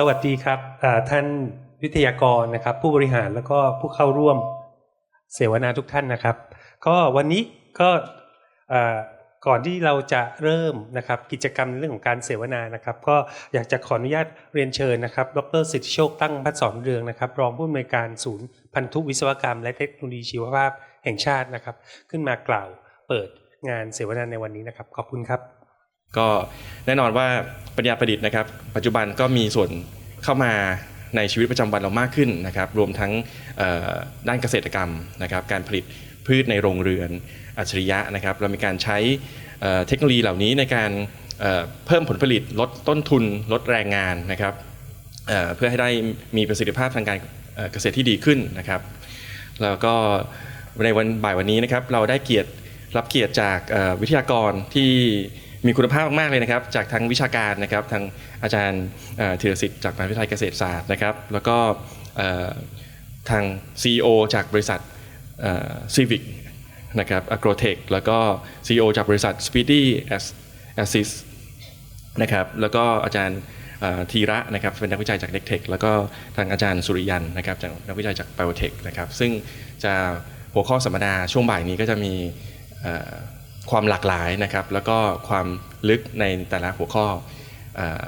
สวัสดีครับท่านวิทยากรนะครับ ผู้บริหารแล้วก็ผู้เข้าร่วมเสวนาทุกท่านนะครับ ก็วันนี้ก็ก่อนที่เราจะเริ่มนะครับกิจกรรมในเรื่องของการเสวนานะครับ ก็อยากจะขออนุญาตเรียนเชิญนะครับ ดรสิทธิโชคตั้งพัฒสอนเรืองนะครับรองผู้อำนวยการศูนย์พันธุวิศวกรรม และเทคโนโลยีชีวภาพแห่งชาตินะครับ ขึ้นมากล่าวเปิดงานเสวนาในวันนี้นะครับ ขอบคุณครับ ก็แน่นอนว่าปัญญาประดิษฐ์นะครับ ปัจจุบันก็มีส่วนเข้ามาในชีวิตประจำวันเรามากขึ้นนะครับ รวมทั้งด้านเกษตรกรรมนะครับ การผลิตพืชในโรงเรือนอัจฉริยะนะครับ เรามีการใช้เทคโนโลยีเหล่านี้ในการเพิ่มผลผลิตลดต้นทุนลดแรงงานนะครับเเพื่อให้ได้มีประสิทธิภาพทางการเกษตรที่ดีขึ้นนะครับ แล้วก็ในวันบ่ายวันนี้นะครับ เราได้เกียรติรับเกียรติจากวิทยากรที่ มีคุณภาพมากๆเลยนะครับ จากทางวิชาการนะครับทางอาจารย์เอ่อธีรสิทธิ์จากมหาวิทยาลัยเกษตรศาสตร์นะครับ แล้วก็ทาง CEO จากบริษัทซีวิกนะครับ Agrotech แล้วก็ CEO จากบริษัท Speedy Assist นะครับแล้วก็อาจารย์ธีระนะครับเป็นนักวิจัยจากเด็กเทคแล้วก็ทางอาจารย์สุริยันนะครับจากนักวิจัยจาก b i o t e c h นะครับซึ่งจะหัวข้อสัมมนาช่วงบ่ายนี้ก็จะมี ความหลากหลายนะครับ แล้วก็ความลึกในแต่ละหัวข้อเอ่อ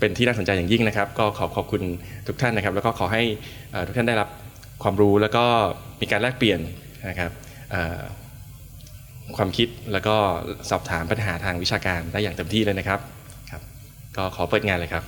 เป็นที่น่าสนใจอย่างยิ่งนะครับ ก็ขอขอบคุณทุกท่านนะครับ แล้วก็ขอให้ทุกท่านได้รับความรู้แล้วก็มีการแลกเปลี่ยนนะครับความคิดแล้วก็สอบถามปัญหาทางวิชาการได้อย่างเต็มที่เลยนะครับครับ ก็ขอเปิดงานเลยครับ